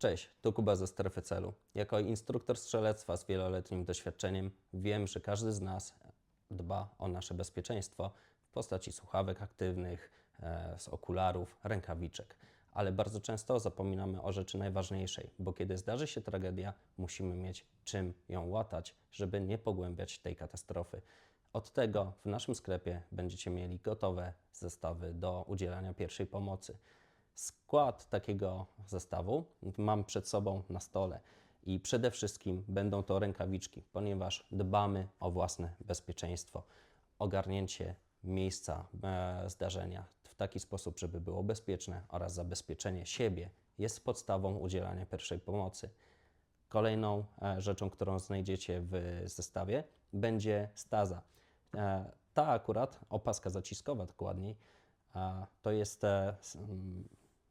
Cześć, tu Kuba ze Strefy Celu. Jako instruktor strzelectwa z wieloletnim doświadczeniem wiem, że każdy z nas dba o nasze bezpieczeństwo w postaci słuchawek aktywnych, e, z okularów, rękawiczek. Ale bardzo często zapominamy o rzeczy najważniejszej, bo kiedy zdarzy się tragedia, musimy mieć czym ją łatać, żeby nie pogłębiać tej katastrofy. Od tego w naszym sklepie będziecie mieli gotowe zestawy do udzielania pierwszej pomocy. Skład takiego zestawu mam przed sobą na stole i przede wszystkim będą to rękawiczki, ponieważ dbamy o własne bezpieczeństwo. Ogarnięcie miejsca e, zdarzenia w taki sposób, żeby było bezpieczne oraz zabezpieczenie siebie jest podstawą udzielania pierwszej pomocy. Kolejną e, rzeczą, którą znajdziecie w zestawie, będzie staza. E, Ta akurat, opaska zaciskowa dokładniej, to jest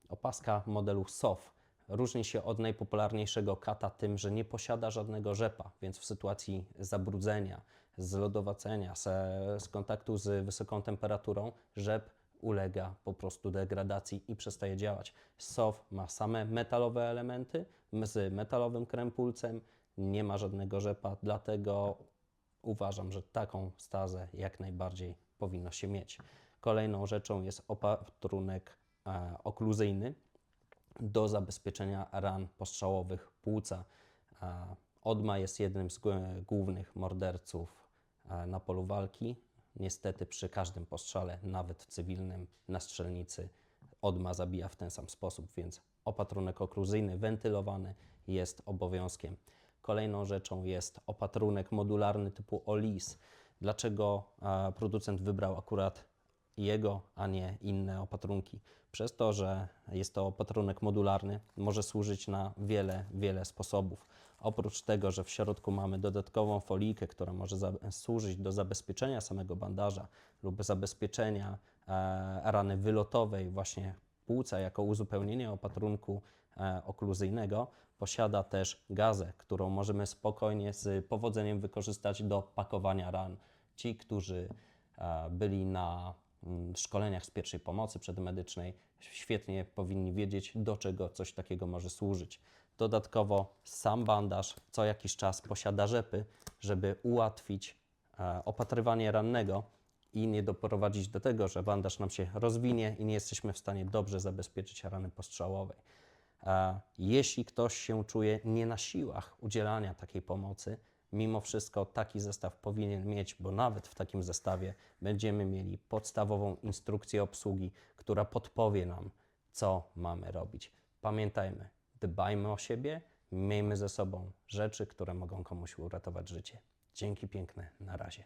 opaska modelu SOF. Różni się od najpopularniejszego kata tym, że nie posiada żadnego rzepa, więc w sytuacji zabrudzenia, zlodowacenia, z, kontaktu z wysoką temperaturą, rzep ulega po prostu degradacji i przestaje działać. SOF ma same metalowe elementy z metalowym krępulcem, nie ma żadnego rzepa, dlatego uważam, że taką stazę jak najbardziej powinno się mieć. Kolejną rzeczą jest opatrunek okluzyjny do zabezpieczenia ran postrzałowych płuca. E, Odma jest jednym z głównych morderców e, na polu walki. Niestety przy każdym postrzale, nawet cywilnym, na strzelnicy, odma zabija w ten sam sposób, więc opatrunek okluzyjny, wentylowany jest obowiązkiem. Kolejną rzeczą jest opatrunek modularny typu OLIS. Dlaczego e, producent wybrał akurat jego, a nie inne opatrunki. Przez to, że jest to opatrunek modularny, może służyć na wiele, wiele sposobów. Oprócz tego, że w środku mamy dodatkową folijkę, która może służyć do zabezpieczenia samego bandaża lub zabezpieczenia e, rany wylotowej, właśnie płuca jako uzupełnienie opatrunku e, okluzyjnego, posiada też gazę, którą możemy spokojnie z powodzeniem wykorzystać do pakowania ran. Ci, którzy e, byli na szkoleniach z pierwszej pomocy przedmedycznej, świetnie powinni wiedzieć, do czego coś takiego może służyć. Dodatkowo sam bandaż co jakiś czas posiada rzepy, żeby ułatwić e, opatrywanie rannego i nie doprowadzić do tego, że bandaż nam się rozwinie i nie jesteśmy w stanie dobrze zabezpieczyć rany postrzałowej. E, Jeśli ktoś się czuje nie na siłach udzielania takiej pomocy, mimo wszystko taki zestaw powinien mieć, bo nawet w takim zestawie będziemy mieli podstawową instrukcję obsługi, która podpowie nam, co mamy robić. Pamiętajmy, dbajmy o siebie, miejmy ze sobą rzeczy, które mogą komuś uratować życie. Dzięki piękne, na razie.